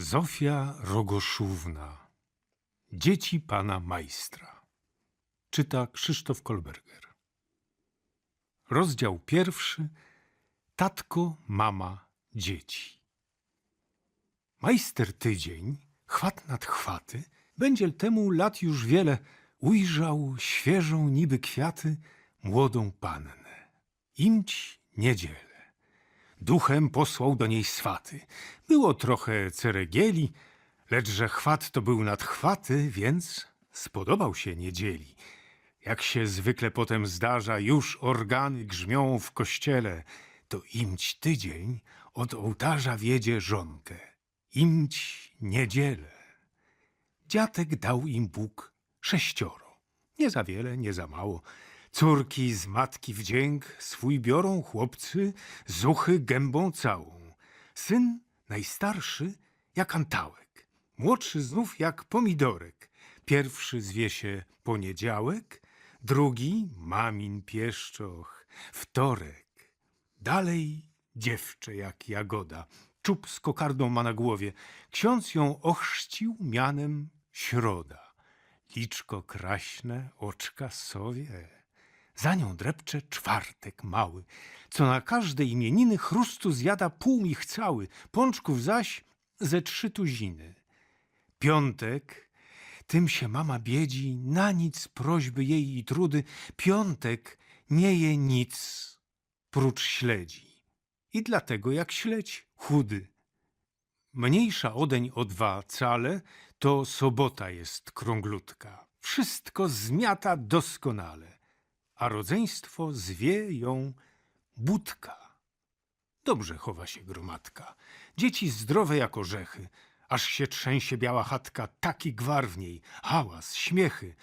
Zofia Rogoszówna. Dzieci pana majstra. Czyta Krzysztof Kolberger. Rozdział pierwszy. Tatko, mama, dzieci. Majster tydzień, chwat nad chwaty, będziel temu lat już wiele, ujrzał świeżą niby kwiaty młodą pannę. Imć niedzielę. Duchem posłał do niej swaty. Było trochę ceregieli, lecz że chwat to był nad chwaty, więc spodobał się niedzieli. Jak się zwykle potem zdarza, już organy grzmią w kościele, to imć tydzień od ołtarza wiedzie żonkę. Imć niedzielę. Dziatek dał im Bóg sześcioro. Nie za wiele, nie za mało. Córki z matki wdzięk swój biorą chłopcy, zuchy gębą całą. Syn najstarszy jak antałek, młodszy znów jak pomidorek. Pierwszy zwie się poniedziałek, drugi mamin pieszczoch, wtorek. Dalej dziewczę jak jagoda, czub z kokardą ma na głowie. Ksiądz ją ochrzcił mianem środa. Liczko kraśne, oczka sowie. Za nią drepcze czwartek mały, co na każde imieniny chrustu zjada pół mich cały, pączków zaś ze trzy tuziny. Piątek, tym się mama biedzi, na nic prośby jej i trudy, piątek nie je nic, prócz śledzi. I dlatego jak śledź chudy. Mniejsza odeń o dwa cale, to sobota jest krąglutka. Wszystko zmiata doskonale, a rodzeństwo zwie ją budka. Dobrze chowa się gromadka. Dzieci zdrowe jak orzechy, aż się trzęsie biała chatka, taki gwar w niej, hałas, śmiechy.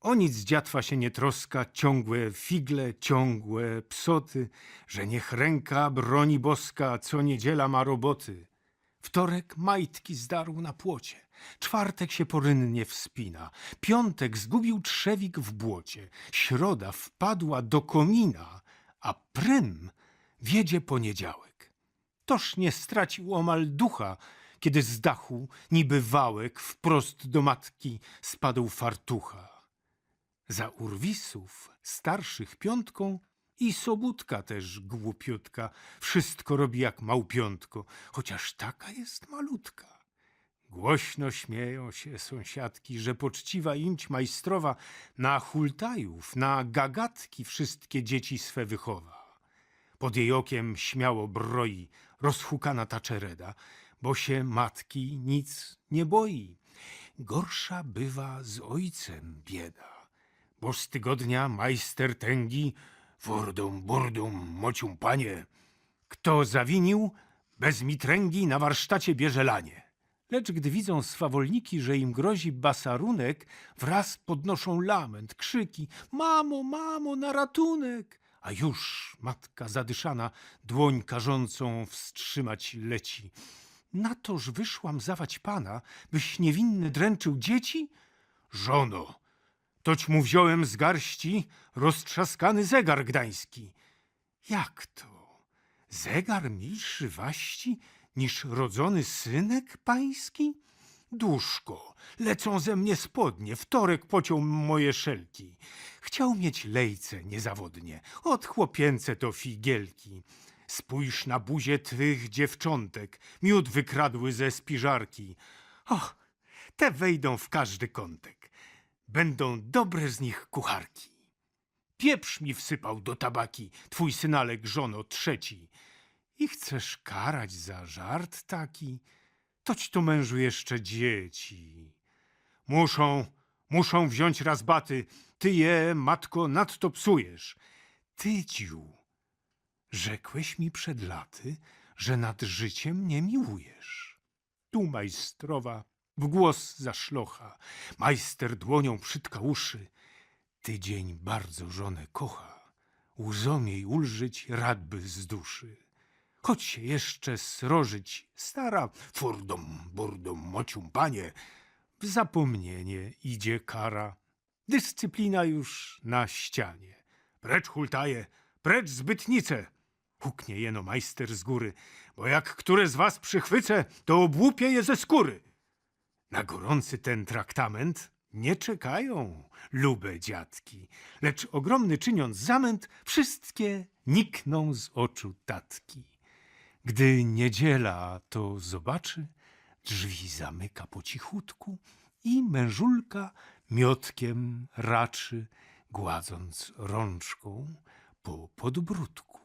O nic dziatwa się nie troska, ciągłe figle, ciągłe psoty, że niech ręka broni boska, co niedziela ma roboty. Wtorek majtki zdarł na płocie, czwartek się porynnie wspina, piątek zgubił trzewik w błocie, środa wpadła do komina, a prym wiedzie poniedziałek. Toż nie stracił omal ducha, kiedy z dachu niby wałek wprost do matki spadł fartucha. Za urwisów starszych piątką i sobótka też głupiutka, wszystko robi jak małpiątko, chociaż taka jest malutka. Głośno śmieją się sąsiadki, że poczciwa imć majstrowa na hultajów, na gagatki wszystkie dzieci swe wychowa. Pod jej okiem śmiało broi rozhukana ta czereda, bo się matki nic nie boi. Gorsza bywa z ojcem bieda, bo z tygodnia majster tęgi wurdum, burdum, mocium panie. Kto zawinił, bez mitręgi na warsztacie bierze lanie. Lecz gdy widzą swawolniki, że im grozi basarunek, wraz podnoszą lament, krzyki Mamo, mamo, na ratunek! A już matka zadyszana dłoń karzącą wstrzymać leci. Na toż wyszłam zawać pana, byś niewinny dręczył dzieci? Żono, toć mu wziąłem z garści roztrzaskany zegar gdański. Jak to? Zegar milszy waści niż rodzony synek pański? Duszko, lecą ze mnie spodnie, wtorek pociął moje szelki. Chciał mieć lejce niezawodnie, od chłopięce to figielki. Spójrz na buzie twych dziewczątek, miód wykradły ze spiżarki. Och, te wejdą w każdy kątek. Będą dobre z nich kucharki. Pieprz mi wsypał do tabaki twój synalek żono trzeci. I chcesz karać za żart taki? Toć to mężu jeszcze dzieci. Muszą, muszą wziąć razbaty. Ty je, matko, nadto psujesz. Tydziu, rzekłeś mi przed laty, że nad życiem nie miłujesz. Tu majstrowa w głos zaszlocha, majster dłonią przytka uszy. Tydzień bardzo żonę kocha, łzom jej ulżyć radby z duszy. Choć się jeszcze srożyć stara, furdom, burdom, mocium panie, w zapomnienie idzie kara. Dyscyplina już na ścianie. Precz hultaje, precz zbytnice! Huknie jeno majster z góry, bo jak które z was przychwycę, to obłupię je ze skóry. Na gorący ten traktament nie czekają lube dziadki, lecz ogromny czyniąc zamęt, wszystkie nikną z oczu tatki. Gdy niedziela to zobaczy, drzwi zamyka po cichutku i mężulka miotkiem raczy, gładząc rączką po podbródku.